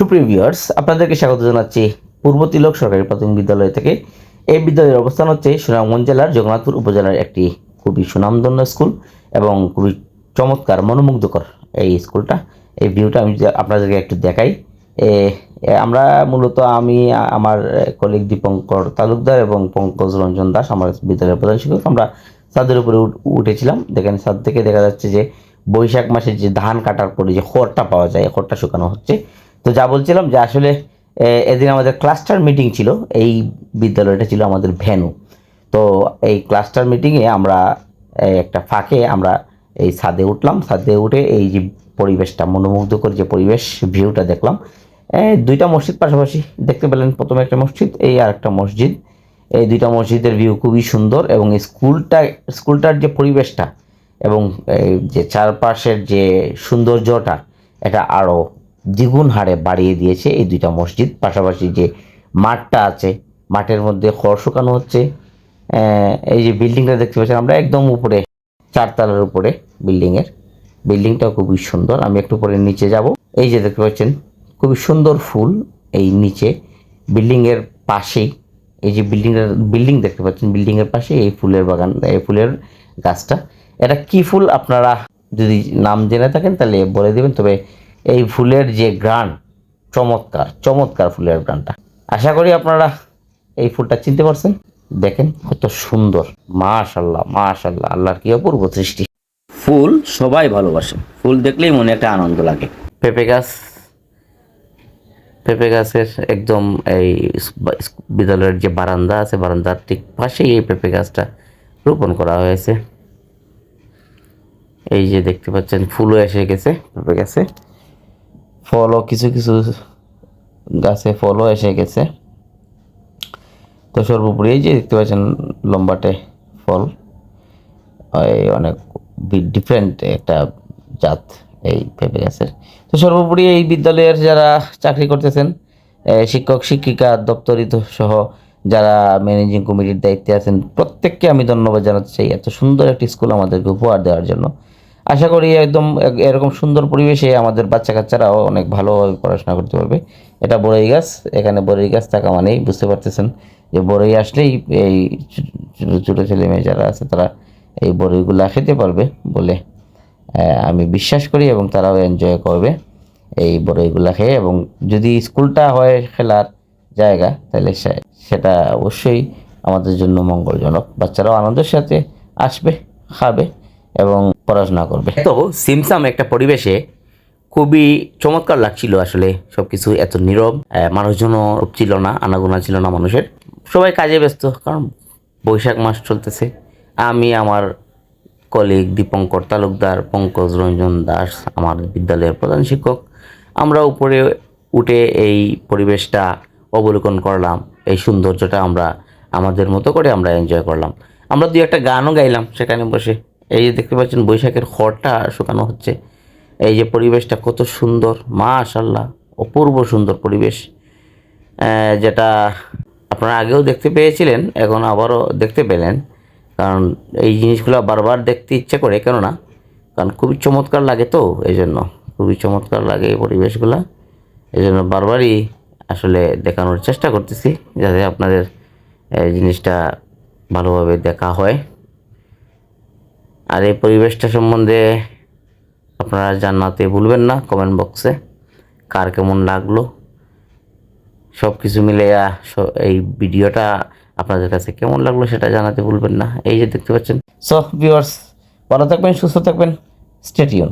সুপ্রিয় ভিউয়ার্স, আপনাদেরকে স্বাগত জানাচ্ছি পূর্ব তিলক সরকারি প্রাথমিক বিদ্যালয় থেকে। এই বিদ্যালয়ের অবস্থান হচ্ছে সুনামগঞ্জ জেলার জগন্নাথপুর উপজেলার একটি খুবই সুনামধন্য স্কুল এবং খুবই চমৎকার, মনোমুগ্ধকর এই স্কুলটা। এই ভিউটা আমি আপনাদেরকে একটু দেখাই আমরা মূলত আমি, আমার কলিগ দীপঙ্কর তালুকদার এবং পঙ্কজ রঞ্জন দাস, আমার বিদ্যালয়ের প্রধান শিক্ষক, আমরা ছাদের উপরে উঠ- উঠেছিলাম। দেখেন, ছাদ থেকে দেখা যাচ্ছে যে বৈশাখ মাসে যে ধান কাটার পরে যে খড়টা পাওয়া যায়, খড়টা শুকানো হচ্ছে। তো যা বলছিলাম যে আসলে এদিন আমাদের ক্লাস্টার মিটিং ছিল, এই বিদ্যালয়টা ছিল আমাদের ভ্যানু তো এই ক্লাস্টার মিটিংয়ে আমরা একটা ফাঁকে আমরা এই ছাদে উঠলাম। ছাদে উঠে এই যে পরিবেশটা, মনোমুগ্ধকর যে পরিবেশ ভিউটা দেখলাম। দুইটা মসজিদ পাশাপাশি দেখতে পেলেন প্রথমে একটা মসজিদ, এই আর একটা মসজিদ। এই দুইটা মসজিদের ভিউ খুবই সুন্দর এবং স্কুলটা, স্কুলটার যে পরিবেশটা এবং যে চারপাশের যে সৌন্দর্যটা, এটা আরও দ্বিগুণ হারে বাড়িয়ে দিয়েছে এই দুইটা মসজিদ। পাশাপাশি যে মাঠটা আছে, মাঠের মধ্যে খড় শুকানো হচ্ছে এই যে বিল্ডিংটা দেখতে পাচ্ছেন আমরা একদম উপরে, চারতলার উপরে বিল্ডিংয়ের। বিল্ডিংটা খুবই সুন্দর, আমি একটু পরে নিচে যাব। এই যে দেখতে পাচ্ছেন, খুবই সুন্দর ফুল এই নিচে। বিল্ডিংয়ের পাশেই, এই যে বিল্ডিংয়ের বিল্ডিং দেখতে পাচ্ছেন, বিল্ডিংয়ের পাশে এই ফুলের বাগান, এই ফুলের গাছটা। এটা কি ফুল? আপনারা যদি নাম জেনে থাকেন তাহলে বলে দেবেন, তবে এই ফুলের যে গ্রান চমৎকার চমৎকার ফুলের গ্রানটা। আশা করি আপনারা এই ফুলটা চিনতে পারছেন। দেখেন কত সুন্দর। মাশাল্লাহ মাশাল্লাহ আল্লাহর কি অপূর্ব সৃষ্টি। ফুল সবাই ভালোবাসে। ফুল দেখলেই মনে একটা আনন্দ লাগে। পেঁপে গাছ পেঁপে গাছের একদম এই বিদ্যালয়ের যে বারান্দা আছে বারান্দার ঠিক পাশেই এই পেঁপে গাছটা রোপণ করা হয়েছে। এই যে দেখতে পাচ্ছেন ফুলও এসে গেছে পেঁপে গাছে। ফলও, কিছু কিছু গাছে ফলও এসে গেছে। তো সর্বোপরি এই যে দেখতে পাচ্ছেন লম্বাটে ফল, এই অনেক ডিফারেন্ট একটা জাত এই পেঁপে গাছের। তো সর্বোপরি এই বিদ্যালয়ের যারা চাকরি করতেছেন শিক্ষক, শিক্ষিকা, দপ্তরিত সহ যারা ম্যানেজিং কমিটির দায়িত্বে আছেন, প্রত্যেককে আমি ধন্যবাদ জানাতে চাই। এত সুন্দর একটি স্কুল আমাদেরকে উপহার দেওয়ার জন্য। আশা করি একদম এক- এরকম সুন্দর পরিবেশে আমাদের বাচ্চা কাচ্চারাও অনেক ভালোভাবে পড়াশোনা করতে পারবে। এটা বড়ই গাছ, এখানে বড়ই গাছ থাকা মানেই বুঝতে পারতেছেন যে বড়ই আসলেই এই ছোটো ছেলে মেয়ে যারা আছে তারা এই বড়ইগুলা খেতে পারবে বলে আমি বিশ্বাস করি এবং তারাও এনজয় করবে এই বড়ইগুলা খেয়ে এবং যদি স্কুলটা হয় খেলার জায়গা তাহলে সেটা অবশ্যই আমাদের জন্য মঙ্গলজনক। বাচ্চারাও আনন্দের সাথে আসবে, খাবে এবং পড়াশোনা করবে। তো সিমসাম একটা পরিবেশে খুবই চমৎকার লাগছিল আসলে সব কিছু এত নীরব মানুষজনও ছিল না, আনাগোনা ছিল না মানুষের। সবাই কাজে ব্যস্ত, কারণ বৈশাখ মাস চলতেছে। আমি, আমার কলিগ দীপঙ্কর তালুকদার, পঙ্কজ রঞ্জন দাস, আমার বিদ্যালয়ের প্রধান শিক্ষক, আমরা উপরে উঠে এই পরিবেশটা অবলোকন করলাম, এই সৌন্দর্যটা আমরা, আমাদের মতো করে আমরা এনজয় করলাম। আমরা দুই একটা গানও গাইলাম সেখানে বসে। এই যে দেখতে পাচ্ছেন বৈশাখের খড়টা শুকানো হচ্ছে। এই যে পরিবেশটা কত সুন্দর মাশাল্লাহ অপূর্ব সুন্দর পরিবেশ। যেটা আপনারা আগেও দেখতে পেয়েছিলেন, এখন আবারও দেখতে পেলেন। কারণ এই জিনিসগুলো বারবার দেখতে ইচ্ছে করে, কেননা কারণ খুবই চমৎকার লাগে তো এই জন্য খুবই চমৎকার লাগে এই পরিবেশগুলো। এই জন্য বারবারই আসলে দেখানোর চেষ্টা করতেছি, যাতে আপনাদের এই জিনিসটা ভালোভাবে দেখা হয়। আর এই পরিবেশটা সম্বন্ধে আপনারা জানাতে ভুলবেন না কমেন্ট বক্সে কার কেমন লাগল। সব কিছু মিলে এই ভিডিওটা আপনাদের কাছে কেমন লাগল সেটা জানাতে ভুলবেন না। এই যে দেখতে পাচ্ছেন। সো ভিউয়ার্স ভালো থাকবেন, সুস্থ থাকবেন স্টেটিউন